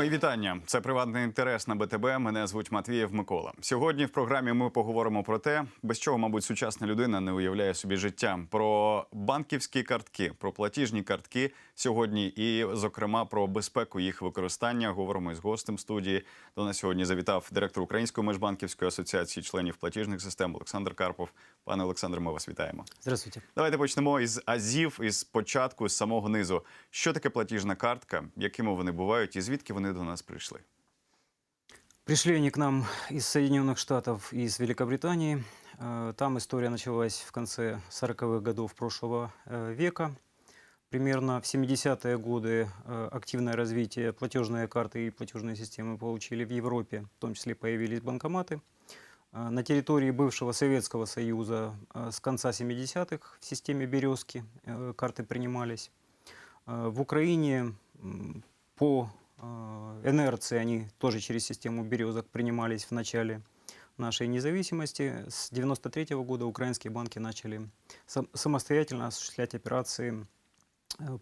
Мої вітання. Це приватний інтерес на БТБ. Мене звуть Матвієв Микола. Сьогодні в програмі ми поговоримо про те, без чого, мабуть, сучасна людина не уявляє собі життя. Про банківські картки, про платіжні картки сьогодні, і, зокрема, про безпеку їх використання. Говоримо із гостем студії. До нас сьогодні завітав директор Української межбанківської асоціації членів платіжних систем Олександр Карпов. Пане Олександре, ми вас вітаємо. Здравствуйте. Давайте почнемо із азів, із початку, з самого низу. Що таке платіжна картка, якими вони бувають, і звідки вони до нас прийшли? Пришли они к нам из Соединенных Штатов и из Великобритании. Э, Там история началась в конце 40-х годов прошлого э, века. Примерно в 70-е годы э, активное развитие платежные карты и платежные системы получили в Европе. В том числе появились банкоматы. Э, На территории бывшего Советского Союза э, с конца 70-х в системе «Березки» карты принимались. В Украине по инерции они тоже через систему березок принимались в начале нашей независимости. С 93 года украинские банки начали сам- самостоятельно осуществлять операции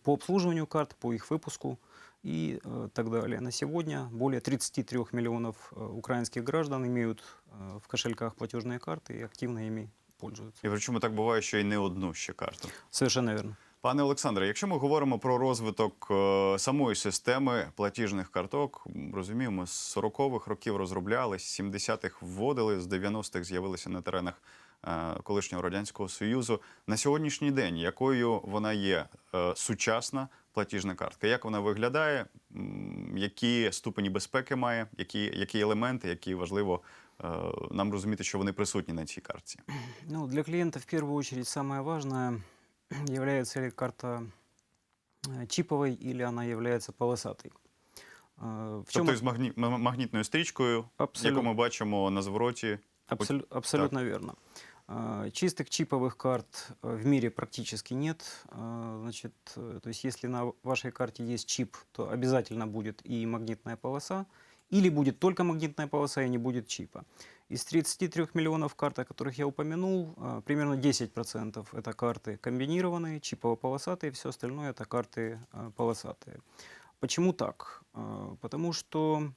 по обслуживанию карт, по их выпуску и э, так далее. На сегодня более 33 миллионов э, украинских граждан имеют э, в кошельках платежные карты и активно ими пользуются. І причому так буває, що й не одну ще карту. Совершенно верно. Пане Олександре, якщо ми говоримо про розвиток е, самої системи платіжних карток, м, розуміємо, з 40-х років розробляли, з 70-х вводили, з 90-х з'явилися на теренах е, колишнього радянського союзу. На сьогоднішній день якою вона є е, сучасна платіжна картка? Як вона виглядає? Які ступені безпеки має? Які, які елементи, які важливо е, нам розуміти, що вони присутні на цій картці? Ну, для клиента в первую очередь самое важное, является ли карта чиповой или она является полосатой. В чем Тобто з магні... магнітною стрічкою, Абсолютно. яку ми бачимо на звороті. Абсолю- абсолютно верно. А, Чистых чиповых карт э, в мире практически нет. А, Значит, э, то есть если на вашей карте есть чип, то обязательно будет и магнитная полоса, или будет только магнитная полоса и не будет чипа. Из 33 миллионов карт, о которых я упомянул, а, примерно 10% это карты комбинированные, чипово-полосатые, все остальное это карты полосатые. Почему так? Потому что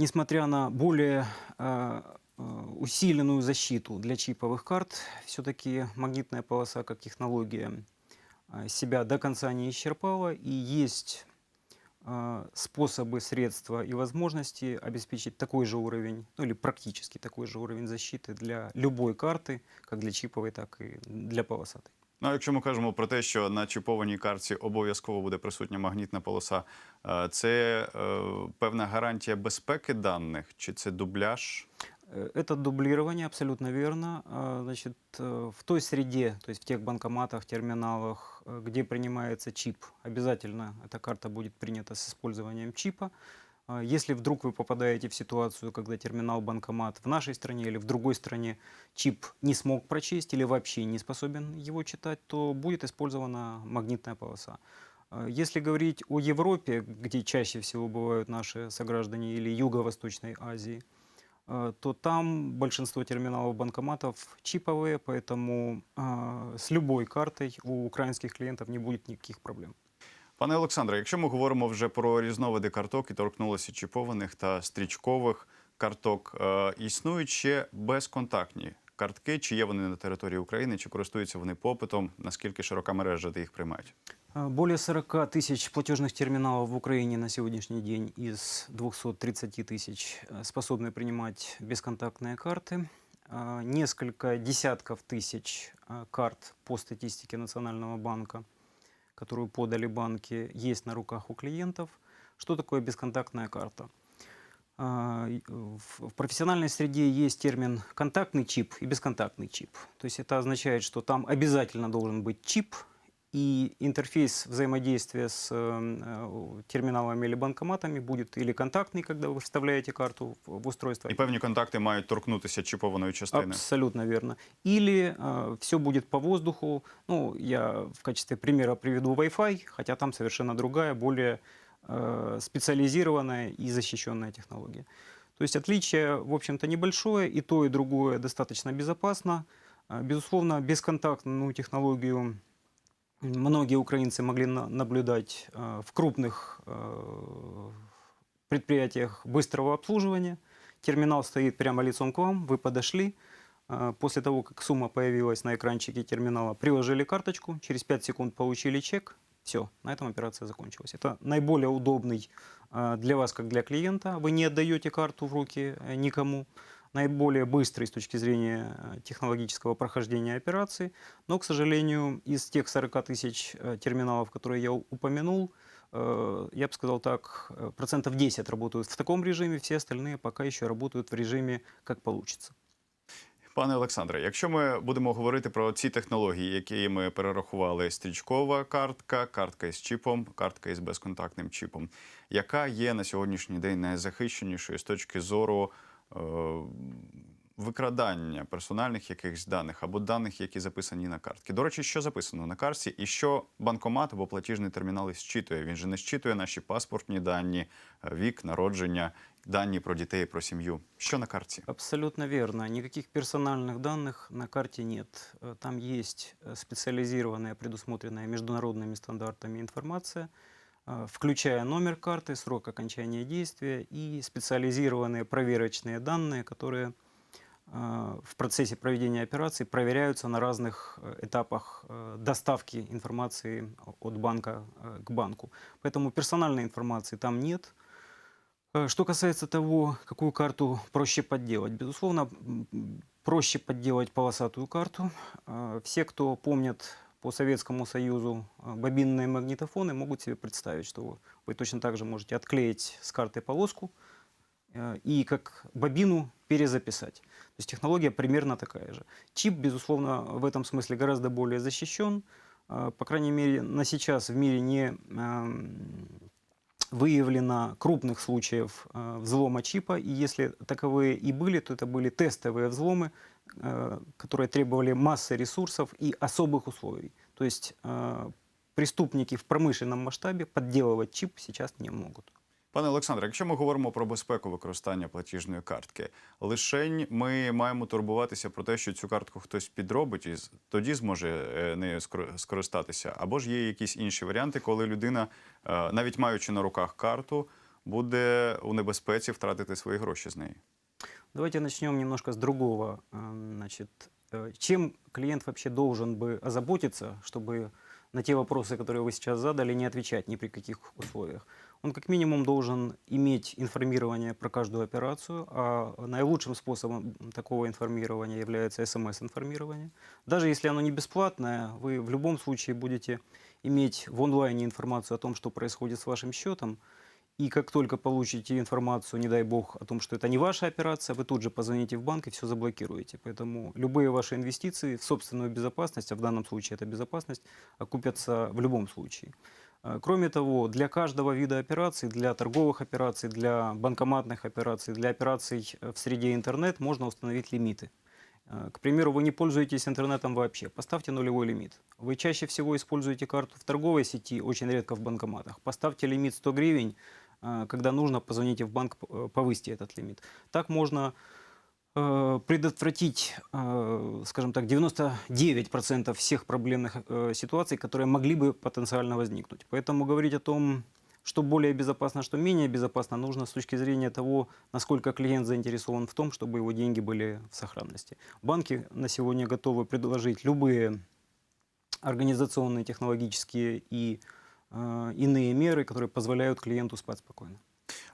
несмотря на более э, э, усиленную защиту для чиповых карт, все-таки магнитная полоса как технология э, себя до конца не исчерпала, и есть э, способы, средства и возможности обеспечить такой же уровень, ну или практически такой же уровень защиты для любой карты, как для чиповой, так и для полосатой. Ну, а якщо ми кажемо про те, що на чіпованій картці обов'язково буде присутня магнітна полоса, е, це е, певна гарантія безпеки даних, чи це дубляж? Э, Это дублирование, абсолютно верно. А, Значит, э, в той среде, то есть в тех банкоматах, терминалах, э, где принимается чип, обязательно эта карта будет принята с использованием чипа. А, Если вдруг вы попадаете в ситуацию, когда терминал-банкомат в нашей стране или в другой стране чип не смог прочесть или вообще не способен его читать, то будет использована магнитная полоса. А, Если говорить о Европе, где чаще всего бывают наши сограждане, или Юго-Восточной Азии, то там большинство терминалов банкоматов чиповые, поэтому э, с любой картой у украинских клиентов не будет никаких проблем. Пане Олександре, якщо ми говоримо вже про різновиди карток і торкнулося чіпованих та стрічкових карток, е, існують ще безконтактні картки, чи є вони на території України, чи користуються вони попитом, наскільки широка мережа де їх приймають? Э, Более 40 тысяч платежных терминалов в Украине на сегодняшний день из 230 тысяч э, способны принимать бесконтактные карты. А, Несколько десятков тысяч э, карт по статистике Национального банка, которую подали банки, есть на руках у клиентов. Что такое бесконтактная карта? А, и В в профессиональной среде есть термин контактный чип и бесконтактный чип. То есть это означает, что там обязательно должен быть чип, и интерфейс взаимодействия с э, э, терминалами или банкоматами будет или контактный, когда вы вставляете карту в в устройство, І певні контакти мають торкнутися чіпованої частини. Абсолютно верно. Или все будет по воздуху. Ну, я в качестве примера приведу Wi-Fi, хотя там совершенно другая, более э, специализированная и защищенная технология. То есть отличие, в общем-то, небольшое, и то, и другое достаточно безопасно. А, Безусловно, бесконтактную технологию многие украинцы могли на- наблюдать э, в крупных э, предприятиях быстрого обслуживания. Терминал стоит прямо лицом к вам, вы подошли. После того, как сумма появилась на экранчике терминала, приложили карточку, через 5 секунд получили чек, все, на этом операция закончилась. Это наиболее удобный а, для вас, как для клиента. Вы не отдаете карту в руки э, никому. Наиболее быстрый с точки зрения э, технологического прохождения операции. Но, к сожалению, из тех 40 тысяч э, терминалов, которые я упомянул, э, я бы сказал так, э, процентов 10 работают в таком режиме, все остальные пока еще работают в режиме как получится. Пане Олександре, якщо ми будемо говорити про ці технології, які ми перерахували: стрічкова картка, картка із чіпом, картка із безконтактним чіпом, яка є на сьогоднішній день найзахищенішою з точки зору е, викрадання персональних якихось даних або даних, які записані на картки? До речі, що записано на картці, і що банкомат або платіжний термінал зчитує? Він же не зчитує наші паспортні дані, е, вік, народження, дані про дітей, про сім'ю. Що на картці? Абсолютно верно. Никаких персональных данных на карте нет. Э, Там есть э, специализированная, предусмотренная международными стандартами информация, э, включая номер карты, срок окончания действия и специализированные проверочные данные, которые э, в процессе проведения операций проверяются на разных э, этапах э, доставки информации от банка э, к банку. Поэтому персональной информации там нет. Что касается того, какую карту проще подделать, безусловно, проще подделать полосатую карту. Все, кто помнят по Советскому Союзу бобинные магнитофоны, могут себе представить, что вы- точно так же можете отклеить с карты полоску и как бобину перезаписать. То есть технология примерно такая же. Чип, безусловно, в этом смысле гораздо более защищен. Э, По крайней мере, на сейчас в мире не эм, выявлено крупных случаев э, взлома чипа, и если таковые и были, то это были тестовые взломы, э, которые требовали массы ресурсов и особых условий. То есть э, преступники в промышленном масштабе подделывать чип сейчас не могут. Пане Олександре, якщо ми говоримо про безпеку використання платіжної картки, лишень ми маємо турбуватися про те, що цю картку хтось підробить і з- тоді зможе е, нею скор- скористатися. Або ж є якісь інші варіанти, коли людина, е, навіть маючи на руках карту, буде у небезпеці втратити свої гроші з неї. Давайте начнем немножко с другого. Эм, Значит, э, чем клиент вообще должен бы озаботиться, чтобы на те вопросы, которые вы сейчас задали, не отвечать ни при каких условиях? Он как минимум должен иметь информирование про каждую операцию, а наилучшим способом такого информирования является смс-информирование. Даже если оно не бесплатное, вы в любом случае будете иметь в онлайне информацию о том, что происходит с вашим счетом, и как только получите информацию, не дай бог, о том, что это не ваша операция, вы тут же позвоните в банк и все заблокируете. Поэтому любые ваши инвестиции в собственную безопасность, а в данном случае это безопасность, окупятся в любом случае. Э, Кроме того, для каждого вида операций, для торговых операций, для банкоматных операций, для операций э, в среде интернет можно установить лимиты. Э, К примеру, вы не пользуетесь интернетом вообще, поставьте нулевой лимит. Вы чаще всего используете карту в торговой сети, очень редко в банкоматах. Поставьте лимит 100 гривен, когда нужно, позвоните в банк, повысьте этот лимит. Так можно предотвратить, э, скажем так, 99% всех проблемных э, ситуаций, которые могли бы потенциально возникнуть. Поэтому говорить о том, что более безопасно, что менее безопасно, нужно с точки зрения того, насколько клиент заинтересован в том, чтобы его деньги были в сохранности. Банки на сегодня готовы предложить любые организационные, технологические и э, иные меры, которые позволяют клиенту спать спокойно.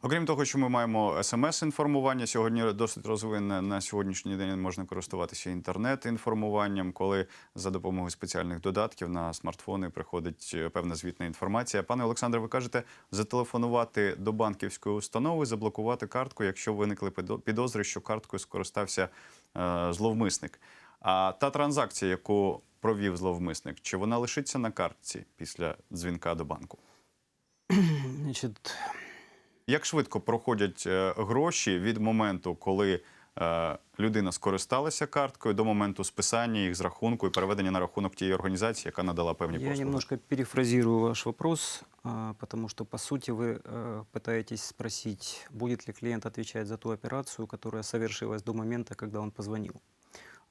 Окрім того, що ми маємо смс-інформування, сьогодні досить розвинене на сьогоднішній день можна користуватися інтернет-інформуванням, коли за допомогою спеціальних додатків на смартфони приходить е, певна звітна інформація. Пане Олександре, ви кажете, зателефонувати до банківської установи, заблокувати картку, якщо виникли підозри, що карткою скористався е, зловмисник. А та транзакція, яку провів зловмисник, чи вона лишиться на картці після дзвінка до банку? Значит, Як швидко проходять е, гроші від моменту, коли е, людина скористалася карткою, до моменту списання їх з рахунку і переведення на рахунок тієї організації, яка надала певні Я послуги? немножко перефразирую ваш вопрос, а, потому что, по сути, вы э, пытаетесь спросить, будет ли клиент отвечать за ту операцию, которая совершилась до момента, когда он позвонил.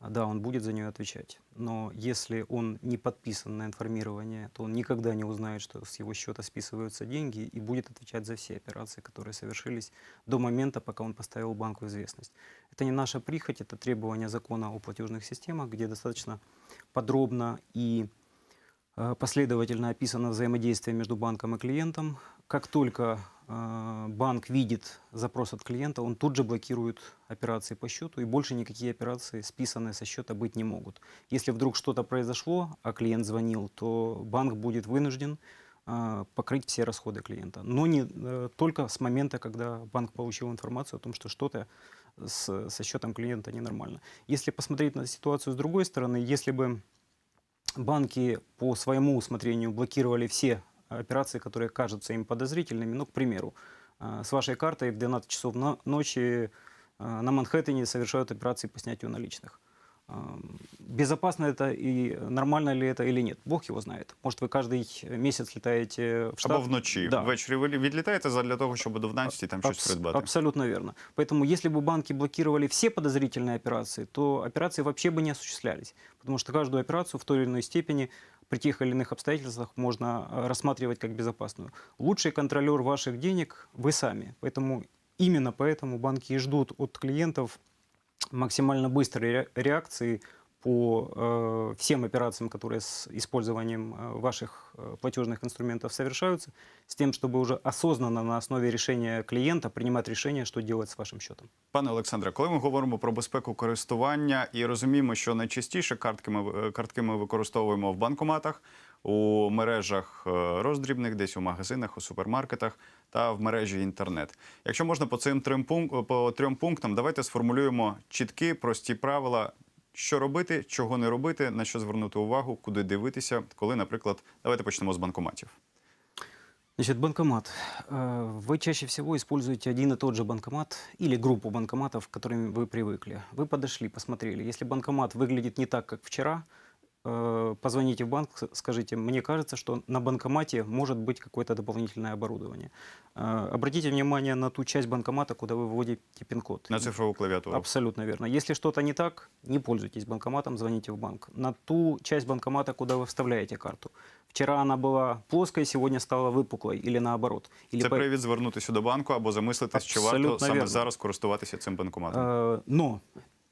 Да, он будет за нее отвечать. Но если он не подписан на информирование, то он никогда не узнает, что с его счета списываются деньги и будет отвечать за все операции, которые совершились до момента, пока он поставил банку известность. Это не наша прихоть, это требование закона о платежных системах, где достаточно подробно и э, последовательно описано взаимодействие между банком и клиентом. Как только банк видит запрос от клиента, он тут же блокирует операции по счету, и больше никакие операции, списанные со счета, быть не могут. Если вдруг что-то произошло, а клиент звонил, то банк будет вынужден э, покрыть все расходы клиента. Но не э, только с момента, когда банк получил информацию о том, что что-то со счетом клиента ненормально. Если посмотреть на ситуацию с другой стороны, если бы банки по своему усмотрению блокировали все операции, которые кажутся им подозрительными, ну, к примеру, э, с вашей картой в 12 часов на- ночи э, на Манхэттене совершают операции по снятию наличных. Эм, Безопасно это и нормально ли это или нет, Бог его знает. Может, вы каждый месяц летаете в штат. Або вночі. Да. Ввечері ви відлітаєте для того, щоб до 12 там щось Абс- придбати. Абсолютно верно. Поэтому если бы банки блокировали все подозрительные операции, то операции вообще бы не осуществлялись. Потому что каждую операцию в той или иной степени при тех или иных обстоятельствах можно э, рассматривать как безопасную. Лучший контролер ваших денег вы сами. Поэтому именно поэтому банки и ждут от клиентов максимально быстрой ре- реакции по э, всем операциям, которые с использованием э, ваших э, платежных инструментов совершаются, с тем, чтобы уже осознанно на основе решения клиента принимать решение, что делать с вашим счетом. Пане Олександре, коли ми говоримо про безпеку користування і розуміємо, що найчастіше картки ми, картки ми використовуємо в банкоматах, у мережах е, роздрібних, десь у магазинах, у супермаркетах та в мережі інтернет. Якщо можна по цим трьом, пунк- по трьом пунктам, давайте сформулюємо чіткі, прості правила, що робити, чого не робити, на що звернути увагу, куди дивитися, коли, наприклад, давайте почнемо з банкоматів. Значит, банкомат. Э, Вы чаще всего используете один и тот же банкомат или группу банкоматов, к которым вы привыкли. Вы подошли, посмотрели. Если банкомат выглядит не так, как вчера, э, позвоните в банк, с- скажите, мне кажется, что на банкомате может быть какое-то дополнительное оборудование. Э, Обратите внимание на ту часть банкомата, куда вы вводите пин-код. На цифрову клавіатуру. Абсолютно верно. Если что-то не так, не пользуйтесь банкоматом, звоните в банк. На ту часть банкомата, куда вы вставляете карту. Вчера она была плоской, сегодня стала выпуклой или наоборот. Или Це по- привід звернутися до банку або замислитись, чи варто Абсолютно саме вірно. зараз користуватися цим банкоматом. Э, Но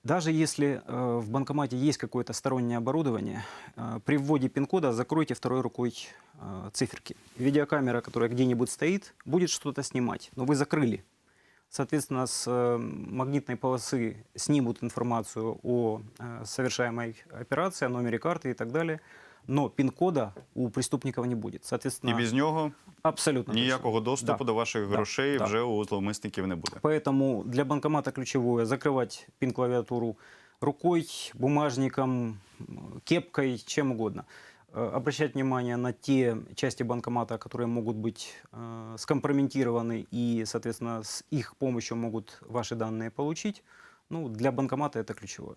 даже если э, в банкомате есть какое-то стороннее оборудование, э, при вводе пин-кода закройте второй рукой э, циферки. Видеокамера, которая где-нибудь стоит, будет что-то снимать, но вы закрыли. Соответственно, с э, магнитной полосы снимут информацию о э, совершаемой операции, о номере карты и так далее, но пин-кода у преступников не будет. І Соответственно, без нього абсолютно точно. ніякого доступу Да. до ваших Да. грошей Да. вже у зловмисників не буде. Поэтому для банкомата ключевое закрывать пин-клавиатуру рукой, бумажником, м, кепкой, чем угодно. Э, Обращать внимание на те части банкомата, которые могут быть э, скомпрометированы и, соответственно, с их помощью могут ваши данные получить. Ну, для банкомата это ключевое.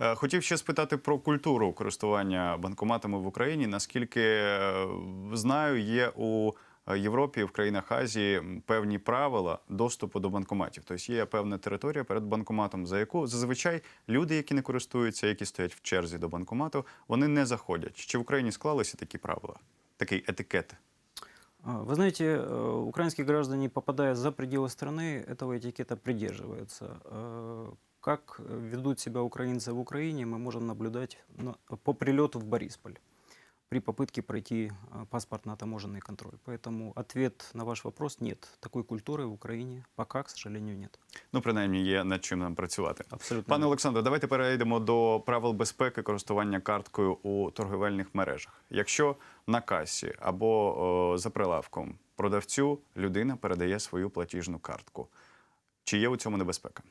Е, Хотів ще спитати про культуру користування банкоматами в Україні. Наскільки е, знаю, є у Європі, в країнах Азії м, певні правила доступу до банкоматів. Тобто є певна територія перед банкоматом, за яку зазвичай люди, які не користуються, які стоять в черзі до банкомату, вони не заходять. Чи в Україні склалися такі правила? Такий етикет. А, Вы знаете, э, украинские граждане, попадая за пределы страны, этого этикета придерживаются. Э, Как ведут себя украинцы в Украине, мы можем наблюдать на- по прилету в Борисполь при попытке пройти э, паспортно-таможенный контроль. Поэтому ответ на ваш вопрос – нет. Такой культуры в Украине пока, к сожалению, нет. Ну, принаймні, є над чим нам працювати. Абсолютно. Пане верно. Олександре, давайте перейдемо до правил безпеки користування карткою у торговельних мережах. Якщо на касі або о, за прилавком продавцю людина передає свою платіжну картку, чи є у цьому небезпека?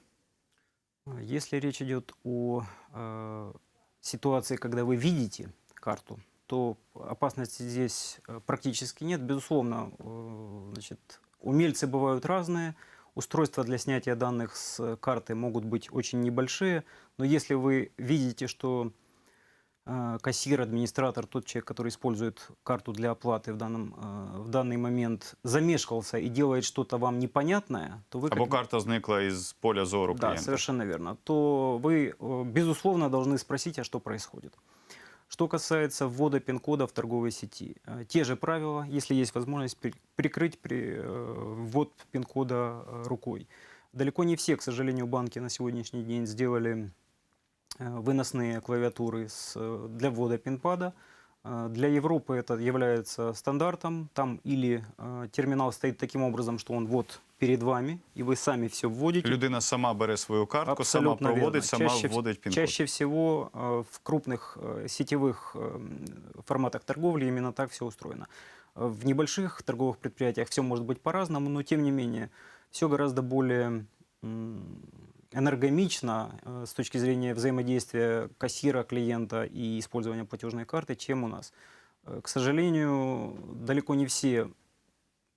Если речь идет о э, ситуации, когда вы видите карту, то опасности здесь э, практически нет. Безусловно, э, значит, умельцы бывают разные. Устройства для снятия данных с карты могут быть очень небольшие, но если вы видите, что э, кассир, администратор, тот человек, который использует карту для оплаты в, данном, э, в данный момент, замешкался и делает что-то вам непонятное, то вы... как Або карта зникла із поля зору да, клієнта. совершенно верно. То вы, э, безусловно, должны спросить, а что происходит. Что касается ввода пин-кода в торговой сети, э, те же правила, если есть возможность при- прикрыть при, э, ввод пин-кода э, рукой. Далеко не все, к сожалению, банки на сегодняшний день сделали э, выносные клавиатуры с, э, для ввода пин-пада. Э, Для Европы это является стандартом. Там или э, терминал стоит таким образом, что он вот перед вами, и вы сами все вводите. Людина сама бере свою картку, сама верно. сама Чаще, вводить пін-код. чаще всего э, в крупных э, сетевых э, форматах торговли именно так все устроено. Э, В небольших торговых предприятиях все может быть по-разному, но тем не менее все гораздо более энергомично э, с точки зрения взаимодействия кассира, клиента и использования платежной карты, чем у нас. Э, К сожалению, далеко не все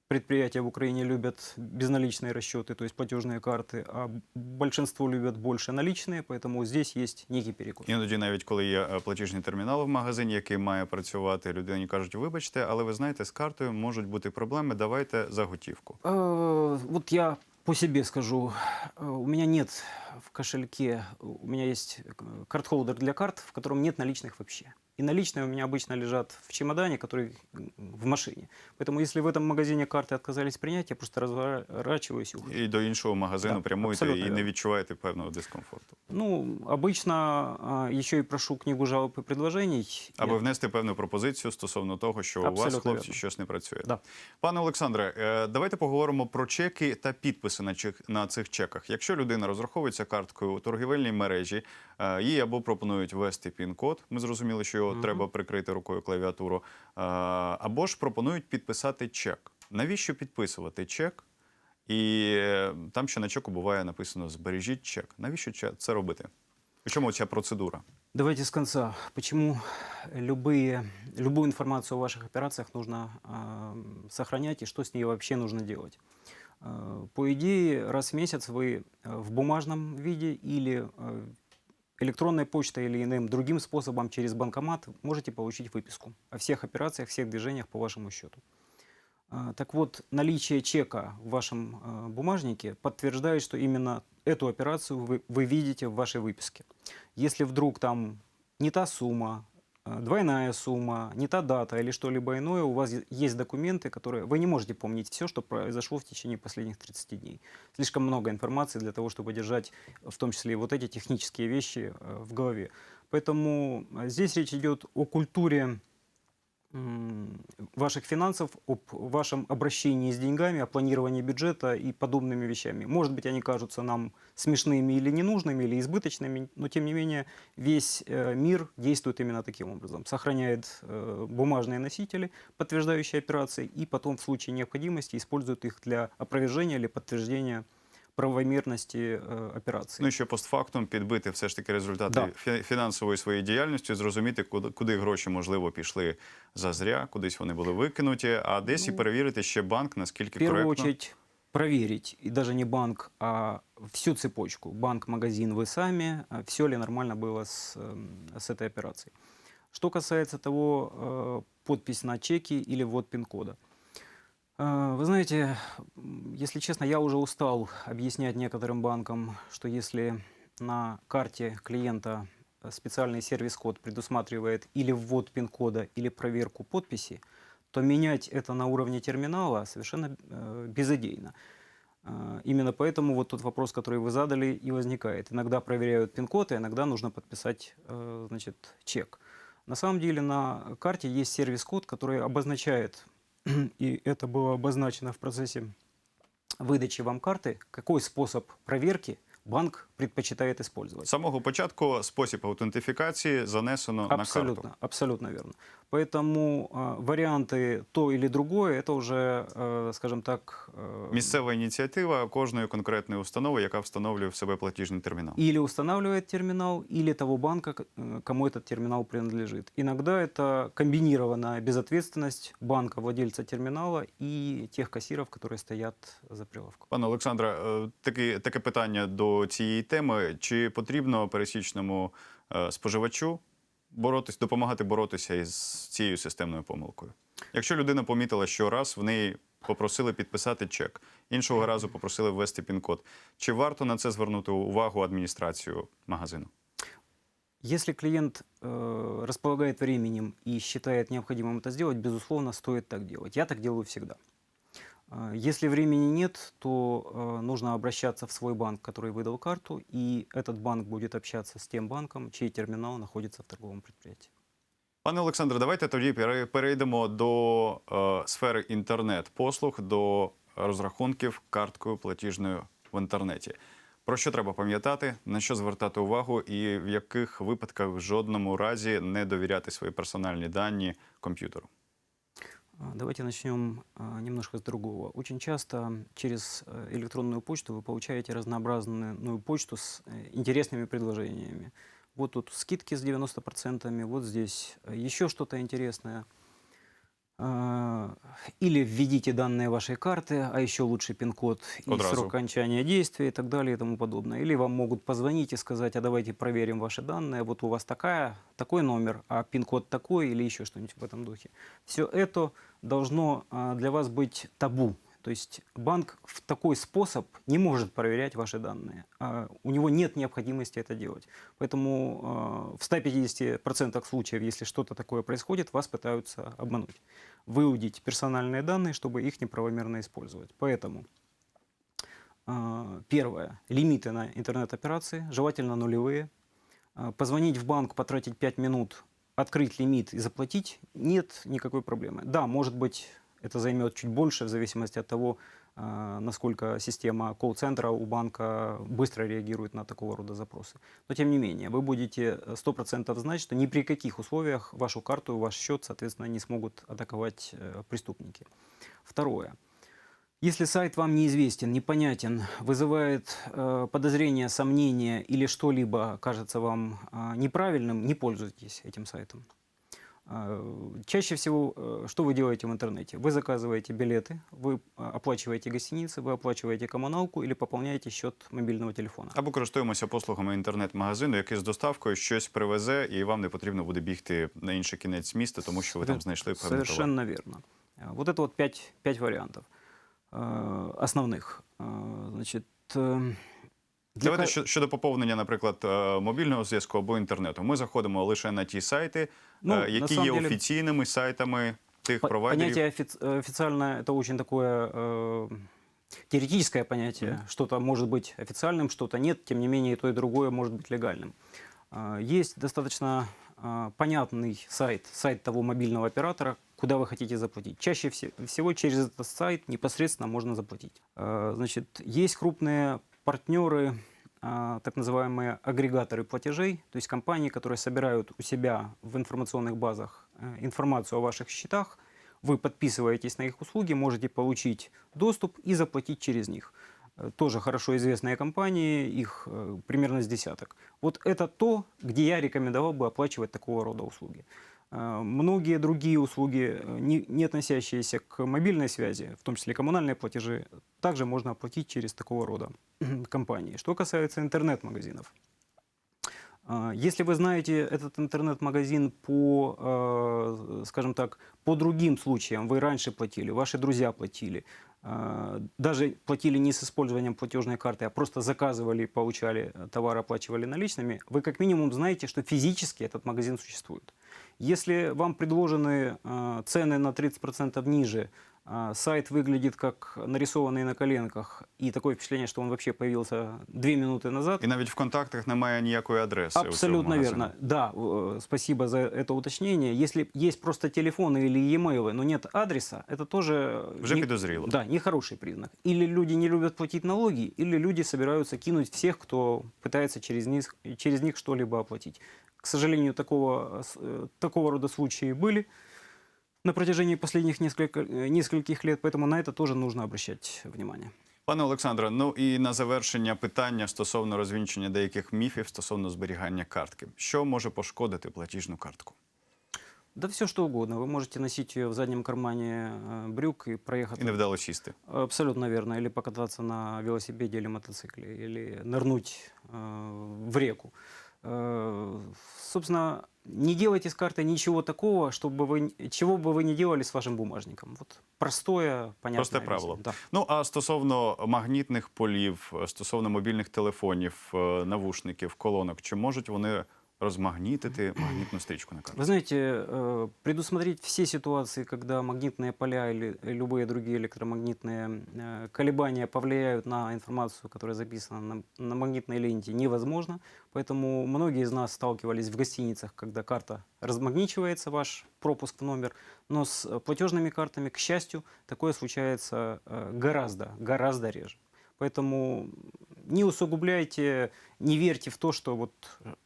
предприятия в Украине любят безналичные расчеты, то есть платежные карты, а большинство любят больше наличные, поэтому здесь есть некий перекос. Іноді, навіть коли є е, платіжний термінал в магазині, який має працювати, людині кажуть, вибачте, але ви знаєте, з картою можуть бути проблеми, давайте за готівку. Э, Вот я по себе скажу, Э, у меня нет в кошельке, у меня есть э, карт-холдер для карт, в котором нет наличных вообще. И наличные у меня обычно лежат в чемодане, который м, в машине. Поэтому если в этом магазине карты отказались принять, я просто разворачиваюсь и ухожу. І до іншого магазину Да, прямуєте абсолютно і не вірно. відчуваєте певного дискомфорту. Ну, обычно а, еще и прошу книгу жалоб и предложений. Аби Я- внести певну пропозицію стосовно того, що у вас, Абсолютно хлопці, вірно. щось не працює. Да. Пане Олександре, е, давайте поговоримо про чеки та підписи на, чек, на цих чеках. Якщо людина розраховується карткою у торгівельній мережі, е, їй або пропонують ввести пін-код, ми зрозуміли, що його Мгм. треба прикрити рукою клавіатуру, е, або ж пропонують підписати чек. Навіщо підписувати чек? І е, там ще на чеку буває написано Збережіть чек. Навіщо че- це робити? У чому ця процедура? Давайте с конца. Почему любые, любую информацию о ваших операциях нужно а, сохранять и что с ней вообще нужно делать? А, по идее, раз в месяц вы а, в бумажном виде или а, электронной почтой или иным другим способом через банкомат можете получить выписку о всех операциях, всех движениях по вашему счету. А, Так вот, наличие чека в вашем а, бумажнике подтверждает, что именно эту операцию вы, вы видите в вашей выписке. Если вдруг там не та сумма, а, двойная сумма, не та дата или что-либо иное, у вас есть документы, которые вы не можете помнить все, что произошло в течение последних 30 дней. Слишком много информации для того, чтобы держать в том числе и вот эти технические вещи в голове. Поэтому здесь речь идет о культуре ваших финансов, об вашем обращении с деньгами, о планировании бюджета и подобными вещами. Может быть, они кажутся нам смешными или ненужными, или избыточными, но тем не менее весь э, мир действует именно таким образом. Сохраняет э, бумажные носители, подтверждающие операции, и потом в случае необходимости использует их для опровержения или подтверждения правомерности э, операции. Ну і ще постфактум підбити все ж таки результати Да. фі- фінансової своєї діяльності, зрозуміти, куди, куди гроші можливо пішли зазря, кудись вони були викинуті, а десь і Ну, перевірити ще банк, наскільки В первую коректно. очередь проверить, и даже не банк, а всю цепочку. Банк, магазин, вы сами, все ли нормально было с, эм, с этой операцией. Что касается того, э, подпись на чеке или ввод пин-кода. Э, Вы знаете, если честно, я уже устал объяснять некоторым банкам, что если на карте клиента э, специальный сервис-код предусматривает или ввод пин-кода, или проверку подписи, то менять это на уровне терминала совершенно э, безыдейно. Э, Именно поэтому вот тот вопрос, который вы задали, и возникает. Иногда проверяют пин-код, а иногда нужно подписать э, значит, чек. На самом деле на карте есть сервис-код, который обозначает, и это было обозначено в процессе выдачи вам карты, какой способ проверки банк предпочитает использовать. З самого початку спосіб аутентифікації занесено на Абсолютно, карту. абсолютно верно. Поэтому э, варианты то или другое, это уже, э, скажем так, э, Місцева ініціатива кожної конкретної установи, яка встановлює в себе платіжний термінал. или устанавливает терминал, или того банка, к- э, кому этот терминал принадлежит. Иногда это комбинированная безответственность банка, владельца терминала и тех кассиров, которые стоят за прилавком. Пане Олександре, е, таке, таке питання до цієї теми: чи потрібно пересічному е, споживачу боротись, допомагати боротися із цією системною помилкою. Якщо людина помітила, що раз в неї попросили підписати чек, іншого разу попросили ввести пін-код, чи варто на це звернути увагу адміністрацію магазину? Если клиент э, располагает временем и считает необходимым это сделать, безусловно, стоит так делать. Я так делаю всегда. А, Если времени нет, то э, нужно обращаться в свой банк, который выдал карту, и этот банк будет общаться с тем банком, чей терминал находится в торговом предприятии. Пане Олександре, давайте тоді пере- перейдемо до е, сфери інтернет-послуг, до розрахунків карткою платіжною в інтернеті. Про що треба пам'ятати, на що звертати увагу, і в яких випадках в жодному разі не довіряти свої персональні дані комп'ютеру? А, Давайте начнем а, немножко с другого. Очень часто через э, электронную почту вы получаете разнообразную почту с э, интересными предложениями. Вот тут скидки с 90%, вот здесь э, еще что-то интересное. А, Или введите данные вашей карты, а еще лучше пин-код и Одразу. срок окончания действия и так далее и тому подобное. Или вам могут позвонить и сказать, а давайте проверим ваши данные, вот у вас такая, такой номер, а пин-код такой или еще что-нибудь в этом духе. Все это должно а, для вас быть табу. То есть банк в такой способ не может проверять ваши данные. А У него нет необходимости это делать. Поэтому а, в 150% случаев, если что-то такое происходит, вас пытаются обмануть. Выудить персональные данные, чтобы их неправомерно использовать. Поэтому а, первое. Лимиты на интернет-операции, желательно нулевые. Позвонить в банк, потратить 5 минут, открыть лимит и заплатить, нет никакой проблемы. Да, может быть, это займет чуть больше, в зависимости от того, а, насколько система колл-центра у банка быстро реагирует на такого рода запросы. Но тем не менее, вы будете э, 100% знать, что ни при каких условиях вашу карту ваш счет, соответственно, не смогут атаковать э, преступники. Второе. Если сайт вам неизвестен, непонятен, вызывает э, подозрения, сомнения или что-либо кажется вам э, неправильным, не пользуйтесь этим сайтом. Э, Чаще всего, э, что вы делаете в интернете? Вы заказываете билеты, вы э, оплачиваете гостиницы, вы оплачиваете коммуналку или пополняете счет мобильного телефона. Або користуємося послугами інтернет-магазину, який з доставкою щось привезе, і вам не потрібно буде бігти на інший кінець міста, тому що ви там Совер- знайшли певний товар. Совершенно верно. Э, Вот это вот пять, пять вариантов э, основных. Э, Значит, э, для Давайте ка- що- щодо поповнення, наприклад, е, мобільного зв'язку або інтернету. Ми заходимо лише на ті сайти, Ну, е, на які самом є деле, офіційними сайтами тих По- провайдерів. Понятие офиц- э, официальное это очень такое э, теоретическое понятие. Мгм. Что-то может быть официальным, что-то нет. Тем не менее, и то, и другое может быть легальным. А, Есть достаточно а, понятный сайт, сайт того мобильного оператора, куда вы хотите заплатить. Чаще все- всего через этот сайт непосредственно можно заплатить. А, Значит, есть крупные партнеры, а, так называемые агрегаторы платежей, то есть компании, которые собирают у себя в информационных базах э, информацию о ваших счетах, вы подписываетесь на их услуги, можете получить доступ и заплатить через них. Э, Тоже хорошо известные компании, их э, примерно с десяток. Вот это то, где я рекомендовал бы оплачивать такого рода услуги. Э, Многие другие услуги, э, не, относящиеся к мобильной связи, в том числе коммунальные платежи, также можно оплатить через такого рода компании. Что касается интернет-магазинов. А, Если вы знаете этот интернет-магазин по, э, скажем так, по другим случаям, вы раньше платили, ваши друзья платили, даже платили не с использованием платежной карты, а просто заказывали, получали э, товар, оплачивали наличными, вы как минимум знаете, что физически этот магазин существует. Если вам предложены э, цены на 30% ниже, а сайт выглядит как нарисованный на коленках, и такое впечатление, что он вообще появился две минуты назад, І навіть в контактах немає ніякої адреси. у цього Абсолютно магазину. верно. Да, э, спасибо за это уточнение. Если есть просто телефоны или e-mail, но нет адреса, это тоже... э, Вже не- підозріло. Да, нехороший признак. Или люди не любят платить налоги, или люди собираются кинуть всех, кто пытается через них, через них что-либо оплатить. К сожалению, такого, э, с- э, такого рода случаи были на протяжении последних несколько, э, нескольких лет, поэтому на это тоже нужно обращать внимание. Пане Олександре, ну і на завершення питання стосовно розвінчення деяких міфів стосовно зберігання картки. Що може пошкодити платіжну картку? Да все что угодно. Вы можете носить ее в заднем кармане э, брюк и проехать І невдало сісти. Абсолютно верно. Или покататься на велосипеде или мотоцикле, или нырнуть э, в реку. Э, Собственно, не делайте с картой ничего такого, чтобы вы, н- чего бы вы не делали с вашим бумажником. Вот простое, понятное. Просте правило. объяснение. Да. Ну а стосовно магнітних полів, е, стосовно мобільних телефонів, е, навушників, колонок, чи можуть вони розмагнітити магнітну стрічку на карті? Вы знаете, э, предусмотреть все ситуации, когда магнитные поля или любые другие электромагнитные э, колебания повлияют на информацию, которая записана на, на магнитной ленте, невозможно. Поэтому многие из нас сталкивались в гостиницах, когда карта размагничивается, ваш пропуск в номер. Но с э, платежными картами, к счастью, такое случается э, гораздо, гораздо реже. Поэтому не усугубляйте, не верьте в то, что вот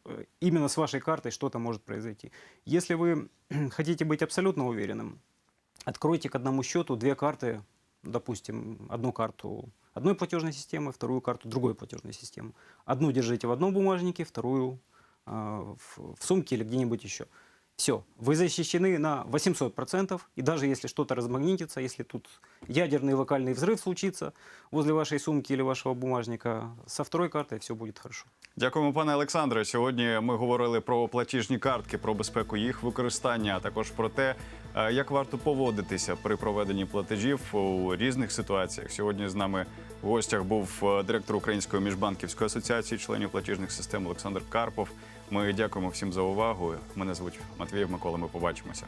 э, именно с вашей картой что-то может произойти. Если вы хотите быть абсолютно уверенным, откройте к одному счету две карты, допустим, одну карту одной платежной системы, вторую карту другой платежной системы. Одну держите в одном бумажнике, вторую э, в, в сумке или где-нибудь еще. Все, вы защищены на 800%, и даже если что-то размагнитится, если тут ядерный локальный взрыв случится возле вашей сумки или вашего бумажника, со второй картой все будет хорошо. Дякуємо, пане Олександре. Сьогодні ми говорили про платіжні картки, про безпеку їх використання, а також про те, е, як варто поводитися при проведенні платежів у різних ситуаціях. Сьогодні з нами в гостях був е, директор Української міжбанківської асоціації членів платіжних систем Олександр Карпов. Ми дякуємо всім за увагу. Мене звуть Матвіїв Микола. Ми побачимося.